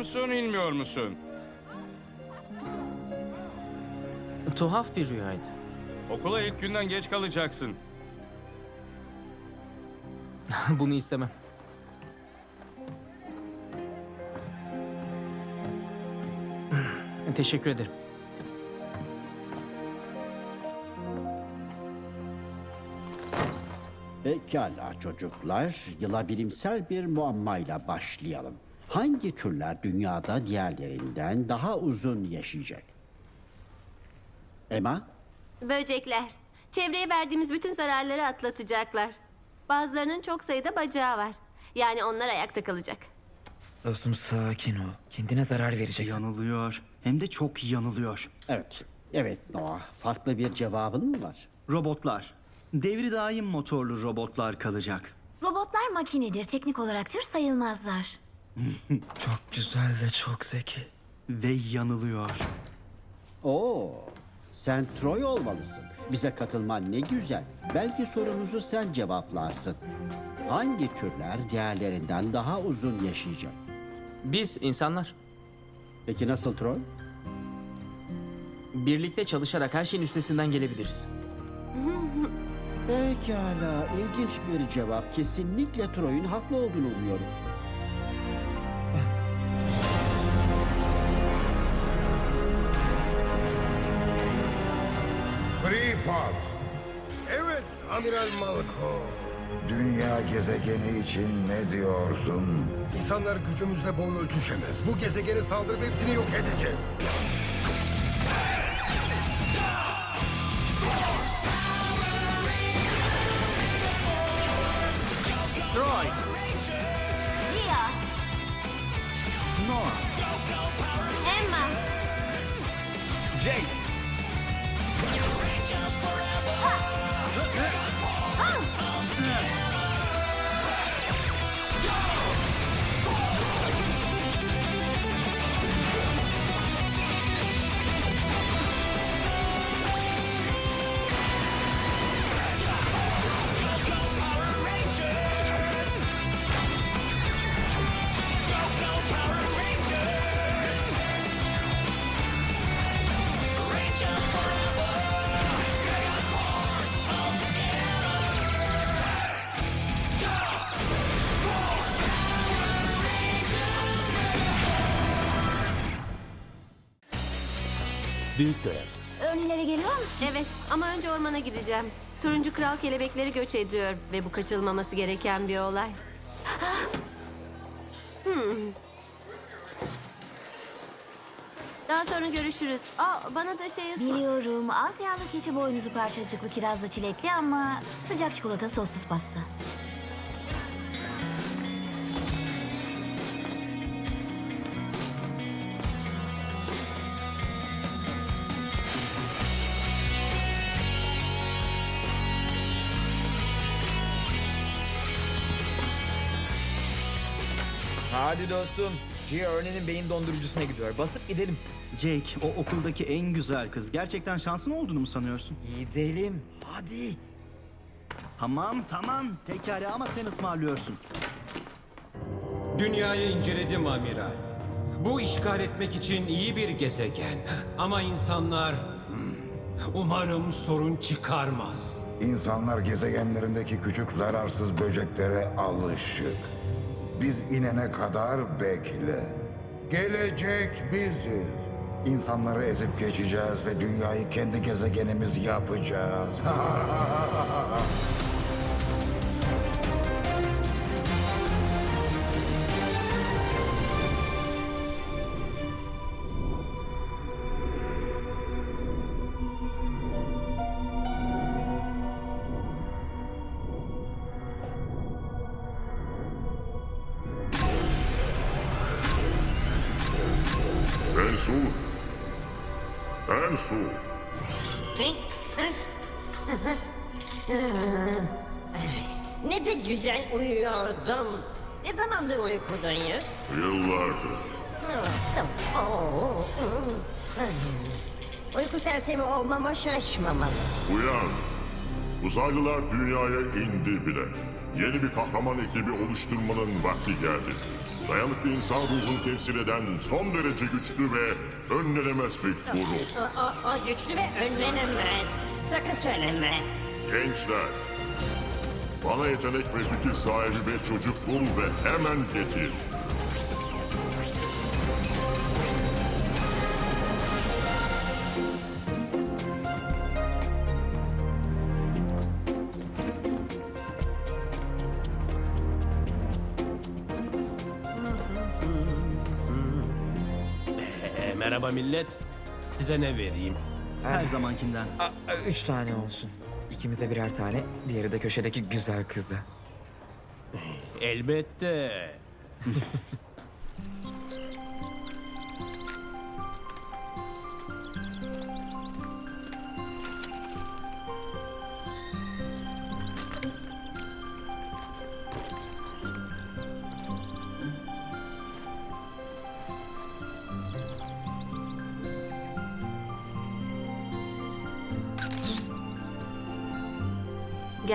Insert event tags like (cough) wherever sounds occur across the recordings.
musun inmiyor musun? Tuhaf bir rüyaydı. Okula ilk günden geç kalacaksın. (laughs) Bunu istemem. Teşekkür ederim. Pekala çocuklar, yıla bilimsel bir muammayla başlayalım. Hangi türler dünyada diğerlerinden daha uzun yaşayacak? Emma, Böcekler. Çevreye verdiğimiz bütün zararları atlatacaklar. Bazılarının çok sayıda bacağı var. Yani onlar ayakta kalacak. Dostum sakin ol. Kendine zarar vereceksin. Yanılıyor. Hem de çok yanılıyor. evet, evet Noah. Farklı bir cevabın mı var? Robotlar. Devri daim motorlu robotlar kalacak. Robotlar makinedir. Teknik olarak tür sayılmazlar. (laughs) Çok güzel ve çok zeki. Ve yanılıyor. Oo, sen Troy olmalısın. Bize katılman ne güzel. Belki sorumuzu sen cevaplarsın. Hangi türler diğerlerinden daha uzun yaşayacak? Biz insanlar Peki nasıl Troy? birlikte çalışarak her şeyin üstesinden gelebiliriz. (laughs) Pekala, ilginç bir cevap. Kesinlikle Troy'un haklı olduğunu umuyorum. Amiral Malko. Dünya gezegeni için ne diyorsun? İnsanlar gücümüzle boy ölçüşemez. Bu gezegeni saldırıp hepsini yok edeceğiz. Troy. Gia, Noah. Emma. Jake. Büyük görev. örneğlere geliyor musun? Evet ama önce ormana gideceğim. Turuncu kral kelebekleri göç ediyor ve bu kaçılmaması gereken bir olay. (gasps) Hmm. Daha sonra görüşürüz. Aa, bana da şey ısmar... Biliyorum. Az yağlı keçi boynuzu parçacıklı kirazlı çilekli ama sıcak çikolata sossuz pasta. Hadi dostum. Örneğin beyin dondurucusuna gidiyor. Basıp gidelim. Jake, o okuldaki en güzel kız. Gerçekten şansın olduğunu mu sanıyorsun? Gidelim. Hadi. Tamam, tamam. Pekala ama sen ısmarlıyorsun. Dünyayı inceledim amiral. Bu işgal etmek için iyi bir gezegen. Ama insanlar... hmm, Umarım sorun çıkarmaz. İnsanlar gezegenlerindeki küçük zararsız böceklere alışık. Biz inene kadar bekle. Gelecek biziz. İnsanları ezip geçeceğiz ve dünyayı kendi gezegenimiz yapacağız. (laughs) Uyku sersemi olmama şaşmamalı. Uyan. Uzaylılar dünyaya indi bile. Yeni bir kahraman ekibi oluşturmanın vakti geldi. Dayanıklı insan ruhunu temsil eden son derece güçlü ve önlenemez bir grup. O, o, o güçlü ve önlenemez. Sakın söyleme. Gençler, bana yetenek ve fikir sahibi bir çocuk bul ve hemen getir. Millet. Size ne vereyim? Her zamankinden. Üç tane olsun. İkimize birer tane, diğeri de köşedeki güzel kıza. Elbette.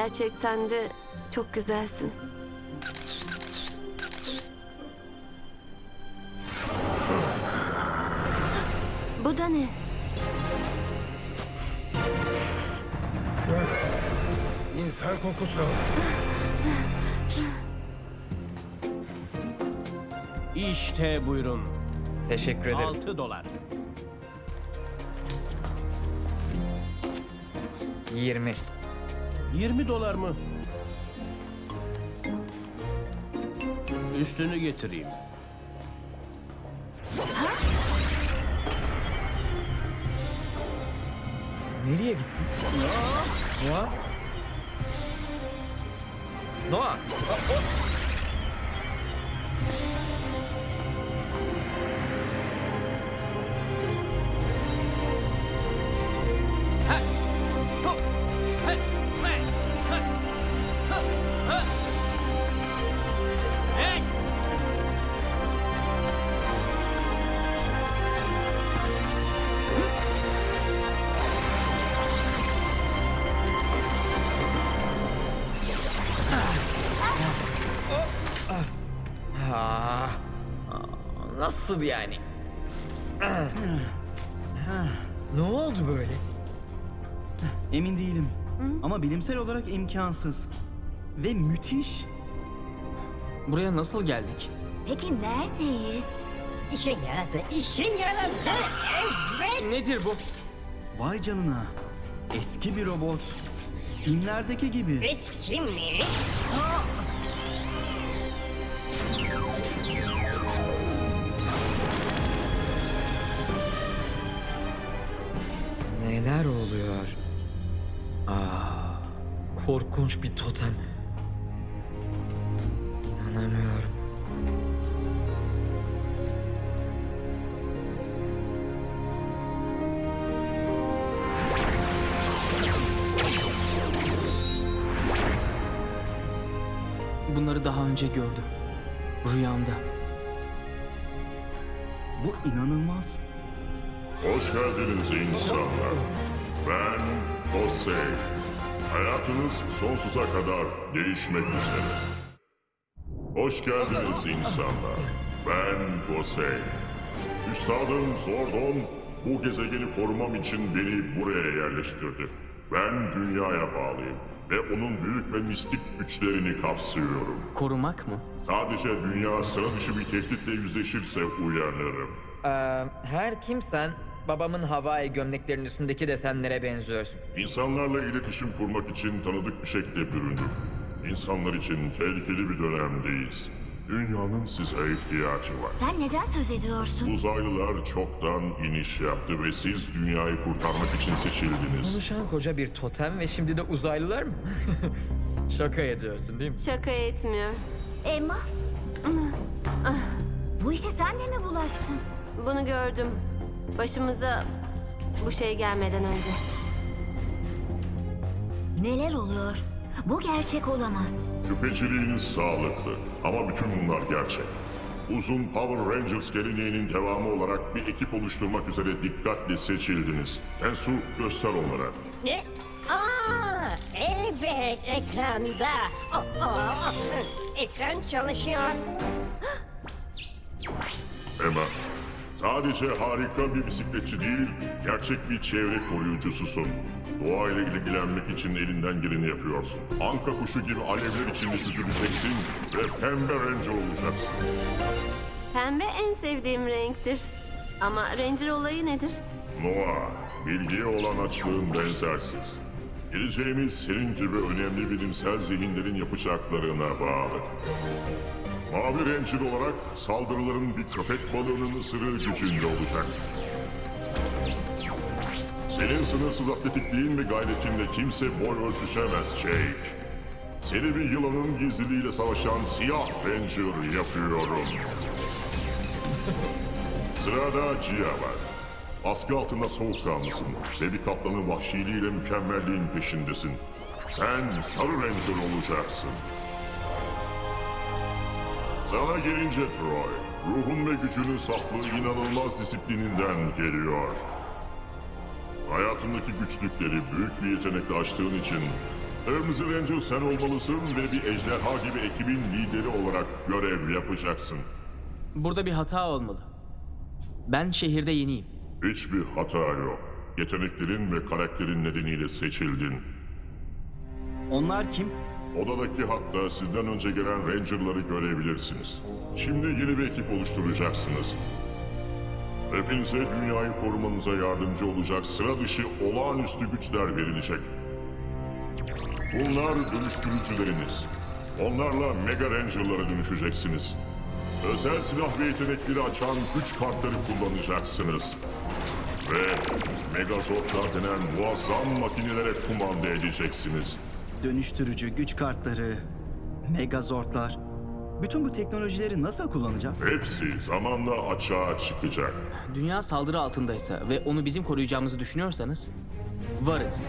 Gerçekten de çok güzelsin. Bu da ne? İnsan kokusu. İşte buyurun. Teşekkür ederim. 6 dolar. 20. 20 dolar mı? Üstünü getireyim. Nereye gittin? Noah? Noah? Aa, nasıl yani? ne oldu böyle? Emin değilim. Ama bilimsel olarak imkansız. Ve müthiş. Buraya nasıl geldik? Peki neredeyiz? İşe yaradı, işe yaradı. Evet. Nedir bu? Vay canına. Eski bir robot. Filmlerdeki gibi. Eski mi? Neler oluyor? Aa, korkunç bir totem. İnanamıyorum. Bunları daha önce gördüm. Rüyamda. Bu inanılmaz. Hoş geldiniz insanlar. Ben Osei. Hayatınız sonsuza kadar değişmek üzere. Hoş geldiniz insanlar. Ben Osei. Üstadım Zordon bu gezegeni korumam için beni buraya yerleştirdi. Ben dünyaya bağlıyım ve onun büyük ve mistik güçlerini kapsıyorum. Korumak mı? Sadece dünya sıra dışı bir tehditle yüzleşirse uyanırım. Ee, her kimsen babamın havai gömleklerinin üstündeki desenlere benziyorsun. İnsanlarla iletişim kurmak için tanıdık bir şekle büründüm. İnsanlar için tehlikeli bir dönemdeyiz. Dünyanın size ihtiyacı var. Sen neden söz ediyorsun? Uzaylılar çoktan iniş yaptı ve siz dünyayı kurtarmak için seçildiniz. Konuşan koca bir totem ve şimdi de uzaylılar mı? (laughs) Şaka ediyorsun değil mi? Şaka etmiyor. Emma? Bu işe sen de mi bulaştın? Bunu gördüm. Başımıza bu şey gelmeden önce. Neler oluyor? Bu gerçek olamaz. Şüpheciliğiniz sağlıklı ama bütün bunlar gerçek. Uzun Power Rangers geleneğinin devamı olarak bir ekip oluşturmak üzere dikkatle seçildiniz. Ensu göster onlara. Ne? Aa, Evet ekranda. Oh, oh, Ekran çalışıyor. Emma, sadece harika bir bisikletçi değil, gerçek bir çevre koruyucususun. Doğayla ilgilenmek için elinden geleni yapıyorsun. Anka kuşu gibi alevler içinde süzüleceksin ve pembe ranger olacaksın. Pembe en sevdiğim renktir. Ama Ranger olayı nedir? Noah, bilgiye olan açlığın benzersiz. Geleceğimiz senin gibi önemli bilimsel zihinlerin yapacaklarına bağlı. Mavi Ranger olarak saldırıların bir köpek balığının ısırığı gücünde olacak. Senin sınırsız atletikliğin ve gayretinle kimse boy ölçüşemez Jake. Seni bir yılanın gizliliğiyle savaşan siyah Ranger yapıyorum. (laughs) Sırada Gia var. Baskı altında soğukkanlısın ve bir kaplanın vahşiliğiyle mükemmelliğin peşindesin. Sen Sarı Ranger olacaksın. Sana gelince Troy, ruhun ve gücünün saflığı inanılmaz disiplininden geliyor. Hayatındaki güçlükleri büyük bir yetenekle aştığın için Kırmızı Ranger sen olmalısın ve bir ejderha gibi ekibin lideri olarak görev yapacaksın. Burada bir hata olmalı. Ben şehirde yeniyim. Hiçbir hata yok. Yeteneklerin ve karakterin nedeniyle seçildin. Onlar kim? Odadaki hatta sizden önce gelen Ranger'ları görebilirsiniz. Şimdi yeni bir ekip oluşturacaksınız. Hepinize dünyayı korumanıza yardımcı olacak sıra dışı olağanüstü güçler verilecek. Bunlar dönüştürücüleriniz. Onlarla Mega Ranger'lara dönüşeceksiniz. Özel silah ve yetenekleri açan güç kartları kullanacaksınız. Ve Megazordlar denen muazzam makinelere kumanda edeceksiniz. Dönüştürücü güç kartları, megazortlar. Bütün bu teknolojileri nasıl kullanacağız? Hepsi zamanla açığa çıkacak. Dünya saldırı altındaysa ve onu bizim koruyacağımızı düşünüyorsanız varız.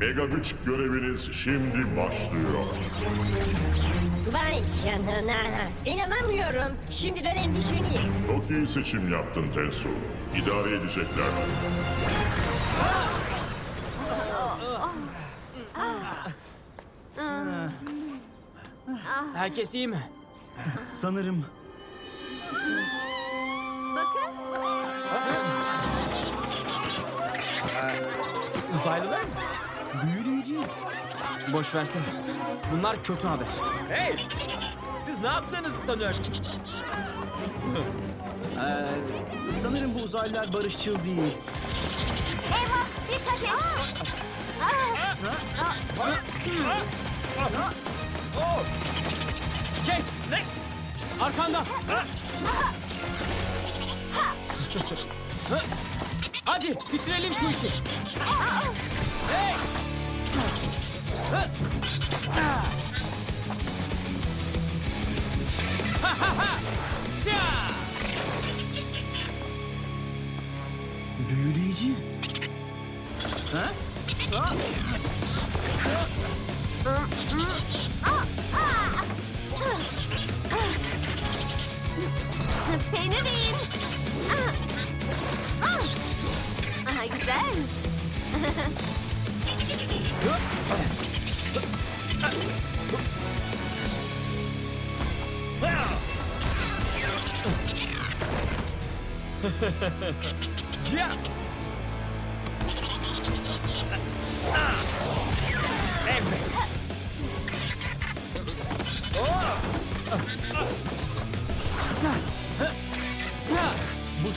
Mega güç göreviniz şimdi başlıyor. Vay canına. İnanamıyorum. Şimdiden endişeliyim. Çok iyi seçim yaptın Tensu. İdare edecekler. Herkes iyi mi? Sanırım Bakın. Uzaylılar mı? büyüleyici. Boş versene. Bunlar kötü haber. Hey! Siz ne yaptığınızı sanıyorsunuz? Ee, sanırım bu uzaylılar barışçıl değil. Eyvah dikkat et. Çek! Ne? Arkanda! Hadi bitirelim şu işi. Hey! Büyüleyici. Ha? Ha? Peynirin. (laughs) Ah. Ah. Aha, güzel. Cia!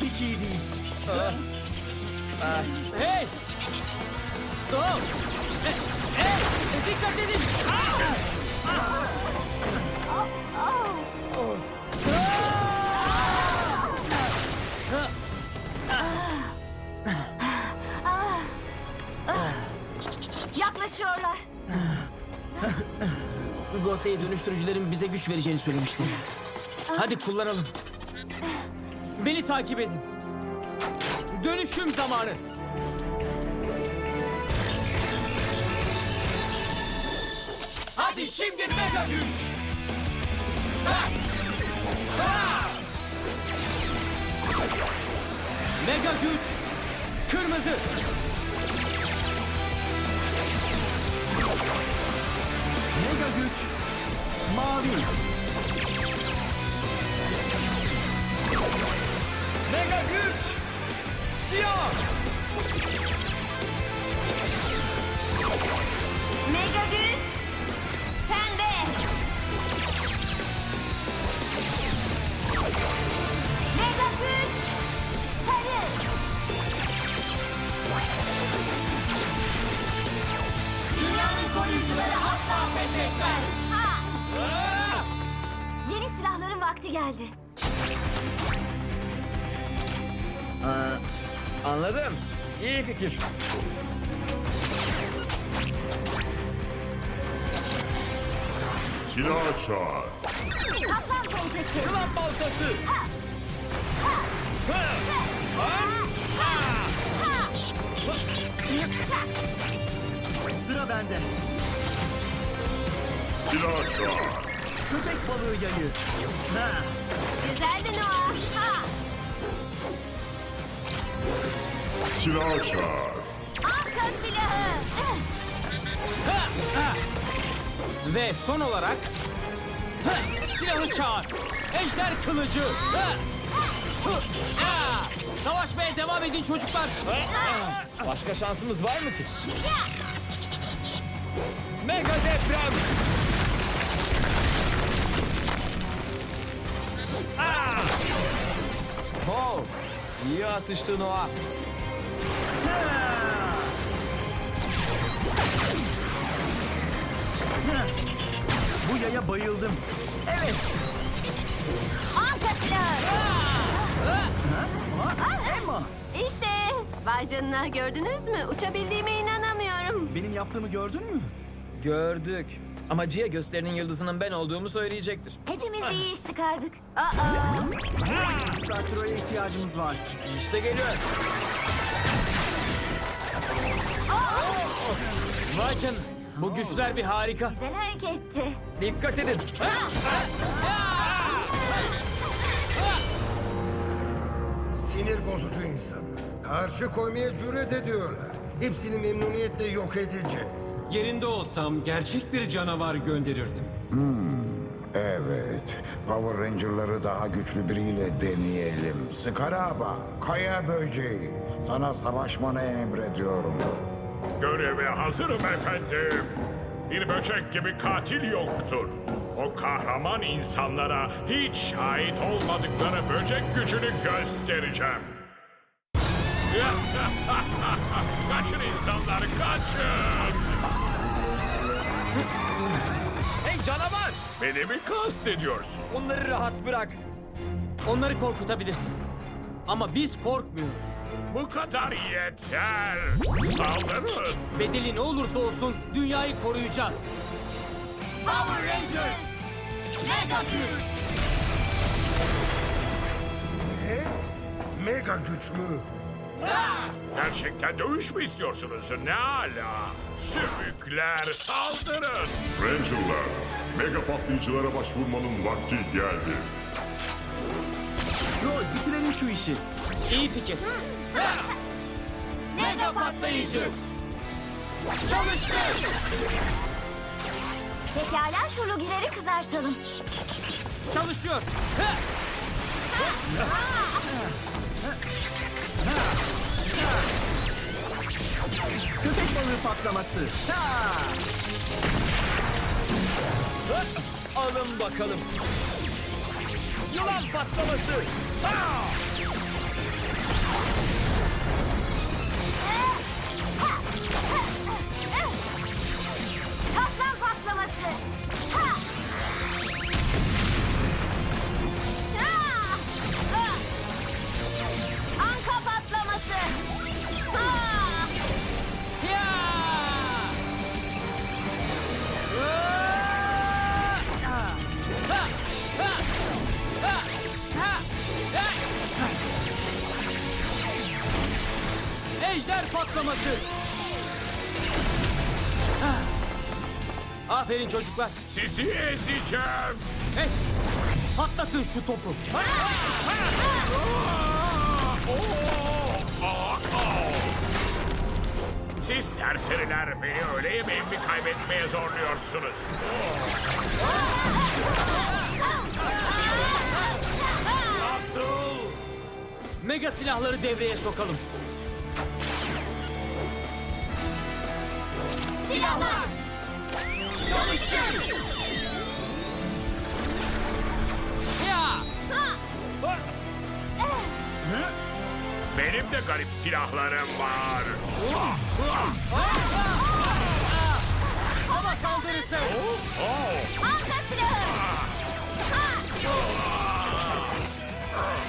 Bu hiç iyi değil. Hey! Oh! Hey! Hey! Dikkat edin! Yaklaşıyorlar. Gosei dönüştürücülerin bize güç vereceğini söylemişti. Hadi kullanalım. Beni takip edin. Dönüşüm zamanı. Hadi şimdi mega güç. Ha! Ha! Mega güç. Kırmızı. Mega güç. Mavi. Mega güç. Siyah. Mega güç. Silah çağır. Köpek balığı yayı. Ha. Güzeldi Noah. Ha! Silah çağır. Arka silahı. Ha! Ha! Ve son olarak ha! silahı çağır. Ejder kılıcı. Ha! Ha! Savaşmaya devam edin çocuklar. Başka şansımız var mı ki? Mega deprem. Oh, iyi atıştı Noah. Bu yaya bayıldım. Evet. Arka silahı. Emma. İşte. Vay canına gördünüz mü? Uçabildiğime inanamıyorum. Benim yaptığımı gördün mü? Gördük. Ama Cia gösterinin yıldızının ben olduğumu söyleyecektir. Hepimiz iyi iş çıkardık. Aa! Troy'a ihtiyacımız var. İşte geliyor. Vay canına. Bu güçler bir harika. Güzel hareketti. Dikkat edin. Sinir bozucu insan. Karşı koymaya cüret ediyorlar. Hepsini memnuniyetle yok edeceğiz. Yerinde olsam gerçek bir canavar gönderirdim. Evet. Power Ranger'ları daha güçlü biriyle deneyelim. Skaraba, kaya böceği. Sana savaşmanı emrediyorum. Göreve hazırım efendim. Bir böcek gibi katil yoktur. O kahraman insanlara hiç şahit olmadıkları böcek gücünü göstereceğim. (laughs) kaçın insanlar kaçın. Hey canavar! Beni mi kastediyorsun? Onları rahat bırak. Onları korkutabilirsin. Ama biz korkmuyoruz. Bu kadar yeter. Saldırın. Bedeli ne olursa olsun dünyayı koruyacağız. Power Rangers. Mega güç. Ne? Mega güç mü? Gerçekten dövüş mü istiyorsunuz? Ne ala? Sümükler saldırın. Ranger'lar, mega patlayıcılara başvurmanın vakti geldi. Troy bitirelim şu işi. İyi fikir. Mega patlayıcı. Çalıştı. Pekala şu logileri kızartalım. Çalışıyor. Ha! Köpek balığı patlaması. Ha! Alın bakalım. Yılan patlaması. Ha! Kaplan patlaması. Patlaması. Ha! Aferin çocuklar. Sizi ezeceğim. Hey! Patlatın şu topu. Siz serseriler beni öğle yemeğimi kaybetmeye zorluyorsunuz. Nasıl? Mega silahları devreye sokalım. Silahlar! Çalıştır! Ya! Benim de garip silahlarım var. Hava saldırısı! Arka silahı!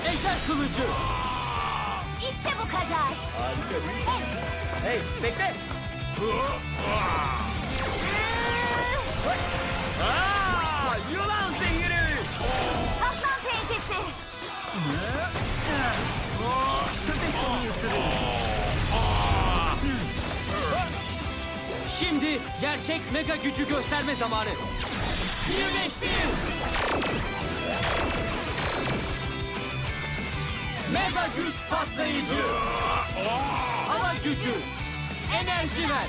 Ejder kılıcı. İşte bu kadar. Hey bekle. Aa, yılan zehiri. Kaplan pençesi. Şimdi gerçek mega gücü gösterme zamanı. Birleştir. Mega güç patlayıcı. Hava gücü. Enerji ver.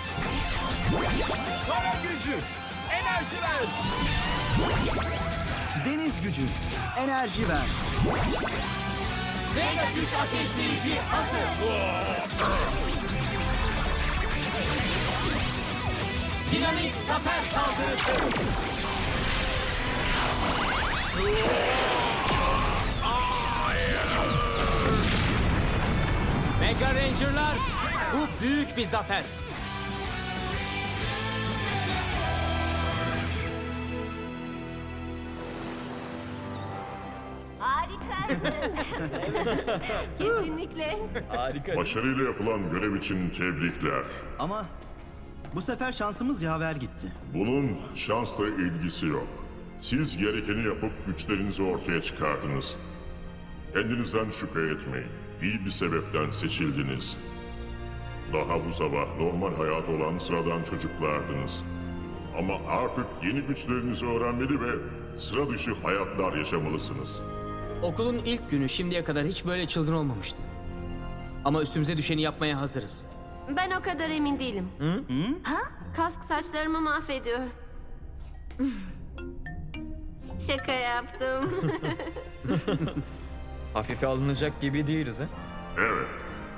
Kara gücü. Enerji ver. Deniz gücü. Enerji ver. Mega güç ateşleyici hazır. Dinamik zafer saldırısı. Mega Ranger'lar bu büyük bir zafer. Harikaydı. (laughs) Kesinlikle. Harika. Başarıyla yapılan görev için tebrikler. Ama bu sefer şansımız yaver gitti. Bunun şansla ilgisi yok. Siz gerekeni yapıp güçlerinizi ortaya çıkardınız. Kendinizden şüphe etmeyin. İyi bir sebepten seçildiniz. Daha bu sabah normal hayat olan sıradan çocuklardınız. Ama artık yeni güçlerinizi öğrenmeli ve sıra dışı hayatlar yaşamalısınız. Okulun ilk günü şimdiye kadar hiç böyle çılgın olmamıştı. Ama üstümüze düşeni yapmaya hazırız. Ben o kadar emin değilim. Ha? Kask saçlarımı mahvediyor. (laughs) Şaka yaptım. (laughs) Hafife alınacak gibi değiliz ha. Evet,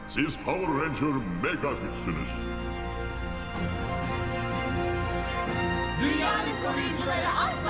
siz Power Ranger mega güçsünüz. Dünyanın koruyucuları asla